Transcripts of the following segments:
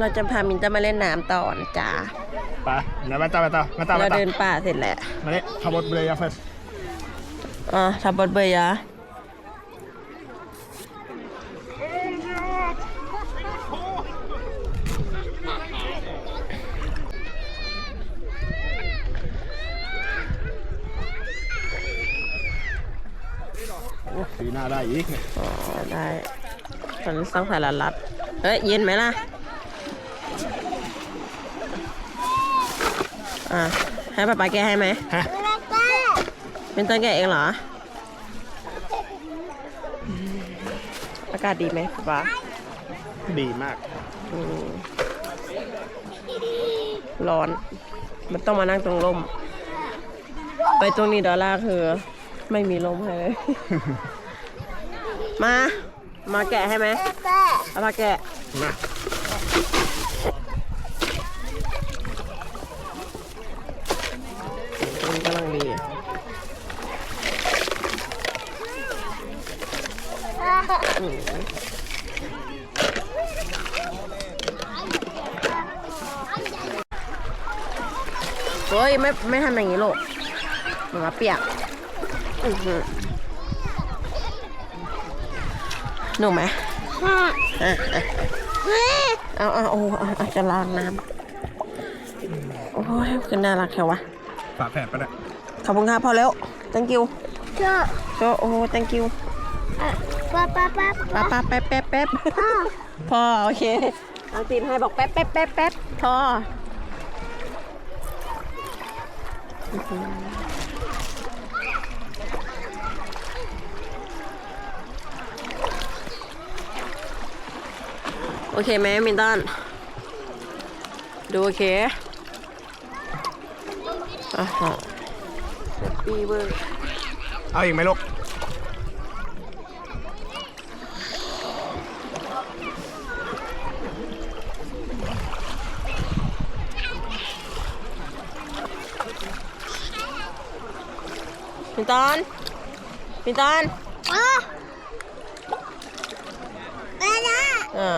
เราจะพามินจะมาเล่นน้ำต่อนะจ้าไปไหนมาต่อมาต่อมาต่อเรามาต่อเดินป่าเสร็จแล้วมาเนี่ยขับบรถเบรยาเฟสอ่าทับบดเบยะโอ้ปีหน้าได้อีกเนี่ยอ๋อได้ตอนนี้ต้องสารรัดเอ้ยเย็นไหมล่ะ อ่าให้ป้าป๊าแกะให้ไหมฮะเป็นต้นแกะเองเหรอ อากาศดีไหมป้าป๊าดีมาก อืมร้อน มันต้องมานั่งตรงร่ม ไปตรงนี้ดอลลาร์คือ ไม่มีลมให้เลย มา มาแกะให้ไหม เอามาแกะ มา มันกำลังดีอืม เฮ้ยไม่ไม่ทำอย่างนี้ลูกหมาเปียกอื้อหือหนูไหมอะอะเอาเอาโอ้เอาเอาจะล้างน้ำโอ้ยคือน่ารักแถววะฝาแฝดปะเนี่ยขอบคุณครับพอแล้ว thank you เจ้าก็โอ้ thank you ป้าป้าป้าป้าป้าแป๊บแป๊บแป๊บพอโอเคอังตีนให้บอกแป๊บแป๊บแป๊บแป๊บพออื้อหือโอเคไหมมินตันดูโอเคอ่าฮะปีเวอร์เอาอีกไหมลูก มินตันมินตันอ๋อไปละอ่า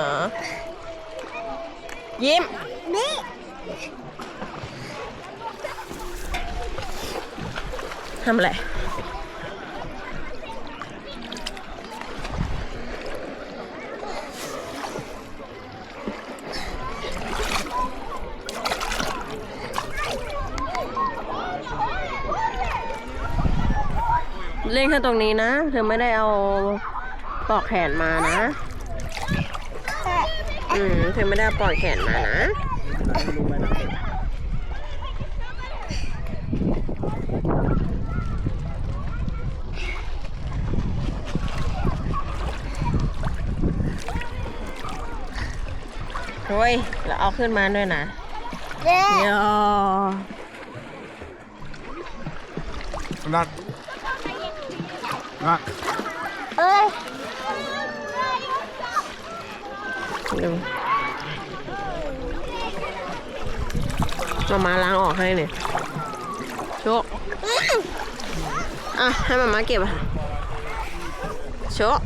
ยิ้มนี่ทำอะไร เล่นแค่ตรงนี้นะ เธอไม่ได้เอาปลอกแขนมานะ อืม เธอไม่ได้เอาปลอกแขนมานะเฮ้ยแล้วเอาขึ้นมาด้วยนะเจ้เดี๋ยวนัด นัดเอ้ยดูมามาล้างออกให้เนี่ยโชกอะให้มามาเก็บอะโชก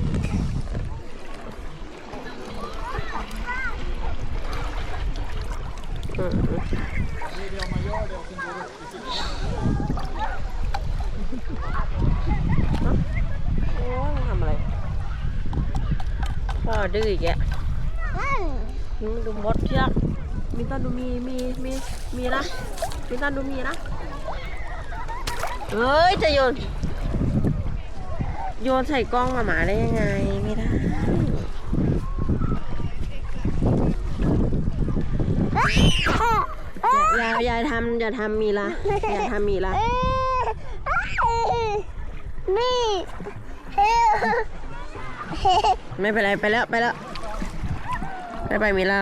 อืมโอ้ยมันทำอะไร พ่อดื้ออีกแกอืมอืมดูมดเชือกมีตอนดูมีมีมีมีนะมีตอนดูมีนะเฮ้ยจะโยนโยนใส่กล้องมาหมาได้ยังไงไม่ได้อย่าอย่าอย่าทำอย่าทำมีละอย่าทำมีละเอ้ยเอ้ยนี่เฮ้ยเฮ้ย ไม่เป็นไรไปแล้วไปแล้วไปไปมีละ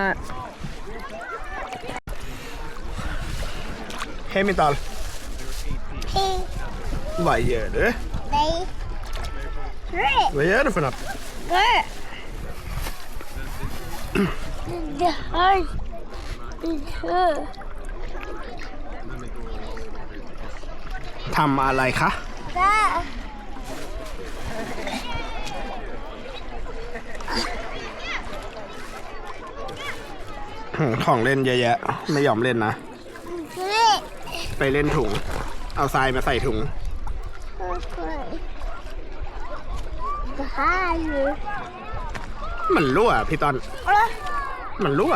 เฮมิตอลเฮ้ย Vad gör du? ไปเฮ้ย Vad gör du för något? เฮ้ยเดี๋ยวเฮ้ยเฮ้ยทำอะไรคะ จ้า ของเล่นเยอะแยะ ไม่ยอมเล่นนะนี่ไปเล่นถุง เอาทรายมาใส่ถุงจะฆ่าอยู่มันรั่วพี่ตอนเอ้ยมันรั่ว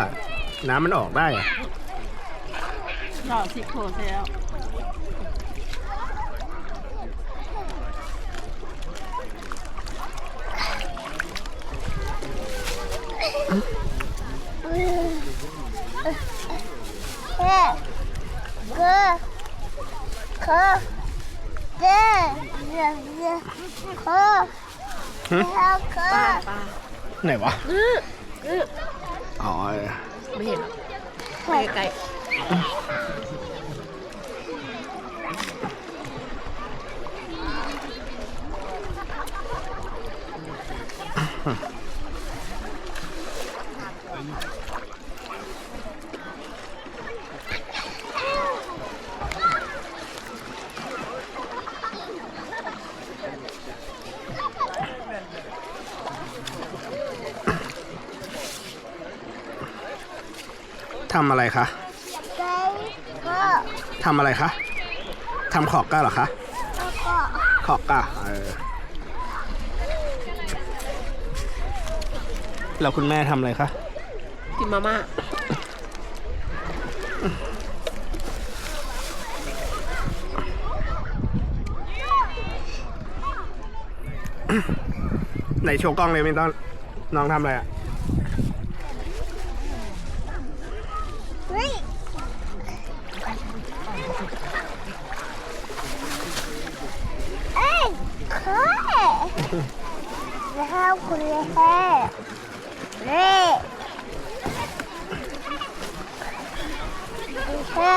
น้ำมันออกได้อะหล่อสิโคเซลเฮ้ 哥哥哥哥哥哥哥哥嗯哪娃嗯嗯哎呀厉快 ทำอะไรคะเด้ก็ทำอะไรคะทำขอกก้าเหรอคะแล้วก็ขอกก้าเออแล้วคุณแม่ทำอะไรคะกินมาม่าไหนโชว์กล้องเลยไม่ต้องน้องทำอะไรอะ เฮ้ยเอ้ยเคแล้วคุณเลยแฮ่เล่แฮ่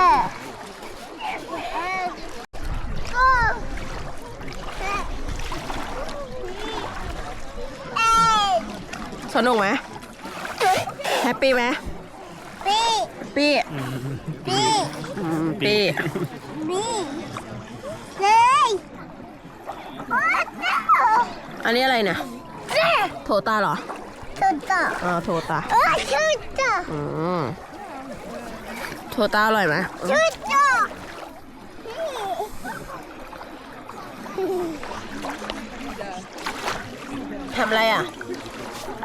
แฮ่ก็สนุกไหมแฮปปี้ไหมปีปี้ ปีอืมปี้ปีเลยโอ้เจ้าอันนี้อะไรเนี่ยเอ้ยโทตาเหรอชุดต่ออ่าโทตาเอ้ยชุดต่ออืมโทตาอร่อยไหมชุดต่อทำอะไรอะ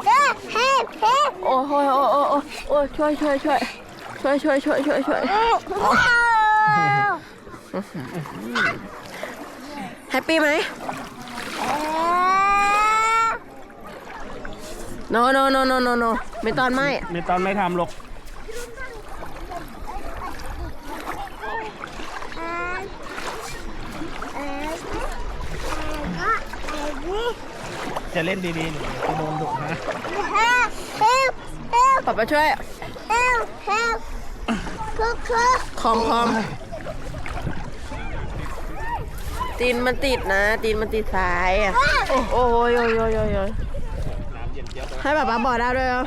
เฮ้เฮ้เฮ้โอ้โหโอ้โอ้โอ้โอ้ช่วยช่วยช่วย ช่วยช่วยช่วยช่วยช่วยว้าวแฮปปี้ไหมเอ๊ะ no no no no no no ไม่ตอนไม่ไม่ตอนไม่ทำหรอกเอ๊ะก็ไอ้นี่จะเล่นดีๆหนูจะโดนดุนะเฮ้เฮ้เฮ้ป๊าป๊าช่วยเฮ้เฮ้ คือคือคอมคอมตีนมันติดนะ ตีนมันติดสายอะโอ้โอ้ยโยโยโยโยให้ป๊าป๊าบอกได้ด้วยเหรอ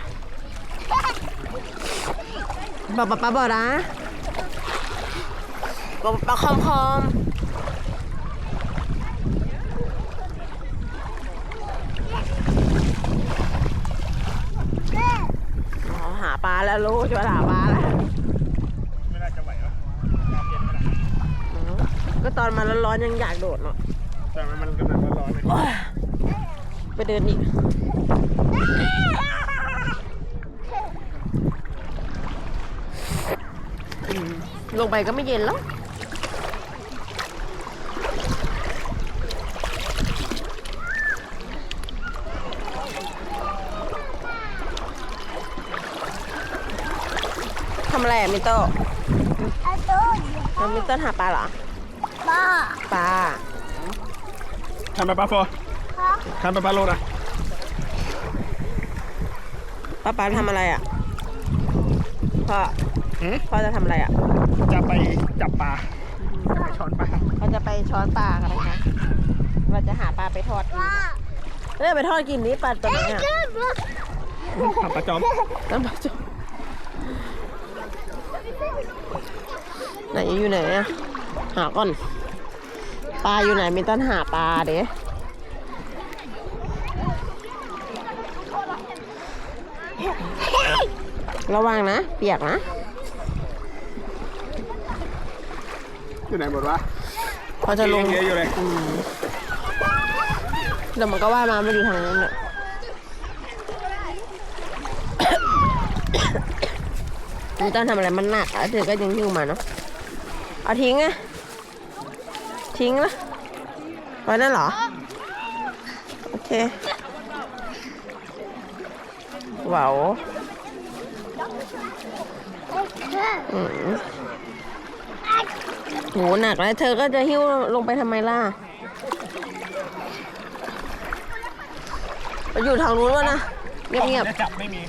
บอกป๊าป๊าบอกนะบอกป๊าคอมคอมหาปลาแล้วลูกจะมาหาปลาแล้ว ไม่น่าจะไหวหรอกน้ำเย็นขนาดนั้น อืมก็ต อนมาร้อนๆยังอยากโดดเนาะแต่มันกำลังร้อนๆเลยโอ๊ยไปเดินอีกลงไปก็ไม่เย็นแล้วทำอะไรอะมิโต้ไอ้ตัวทำมิโต้หาปลาเหรอ บ้าปลาทำไปปลาโฟฮะทำไปปลาโลนะป้าปลาทำอะไรอะพ่อหืม พ่อจะทำอะไรอะจะไปจับปลาไปช้อนปลาเราจะไปช้อนปลากันนะคะเราจะหาปลาไปทอดกินบ้าเอ้ยไปทอดกินนี้ปลาตัวไหนอะเจ้าบ้าทำปลาจอมต้นปลาจุไหนอยู่ไหนอะหาก่อน ปลาอยู่ไหนมีต้นหาปลาเด้ระวังนะ เปียกนะ อยู่ไหนหมดวะพอจะลง เยอะอยู่เลยอืมเดี๋ยวมันก็ว่ายมาไม่อยู่ทางนั้นแหละไม่ต้องทำอะไรมันหนักอะเธอก็ยังหิ้วมาเนาะเอาทิ้งอะ ทิ้งละไว้นั่นเหรอ โอเคว้าวอืมโหหนักแล้วเธอก็จะหิ้วลงไปทำไมล่ะอยู่ทางนู้นวะนะเงียบจะจับไม่มี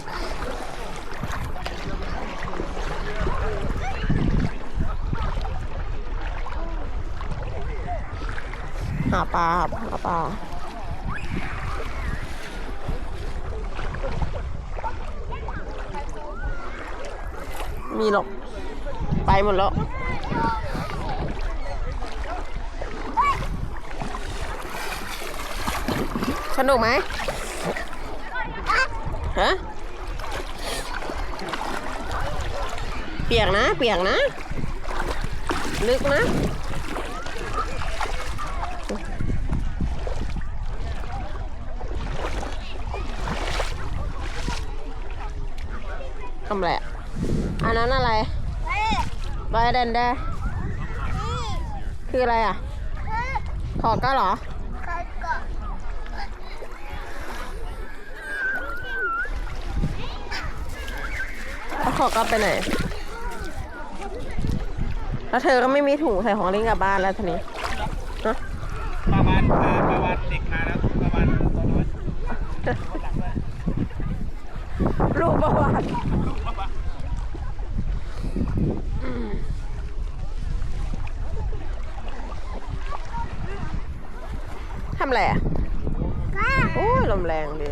าปลาครับหาปลามีหรอก ไปหมดแล้วสนุกไหมฮะเปียกนะ เปียกนะ ลึกนะ ทำอะไรอะอันนั้นอะไรใบแดนแดคืออะไรอะ ขอก็เหรอแล้วขอก็ไปไหน แล้วเธอก็ไม่มีถุงใส่ของเลิงกลับบ้านแล้วทีนี้ฮะประมาณเออประมาณเด็กมาแล้วประมาณตัวน้อย รูปประวัติทำอะไรอะโอ้ยลมแรงดี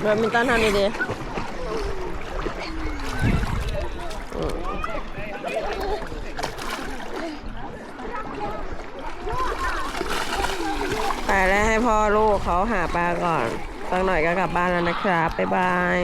แบดมินตันทำดีๆ ไปแล้วให้พ่อลูกเขาหาปลาก่อนสักหน่อยก็กลับบ้านแล้วนะครับ บ๊ายบาย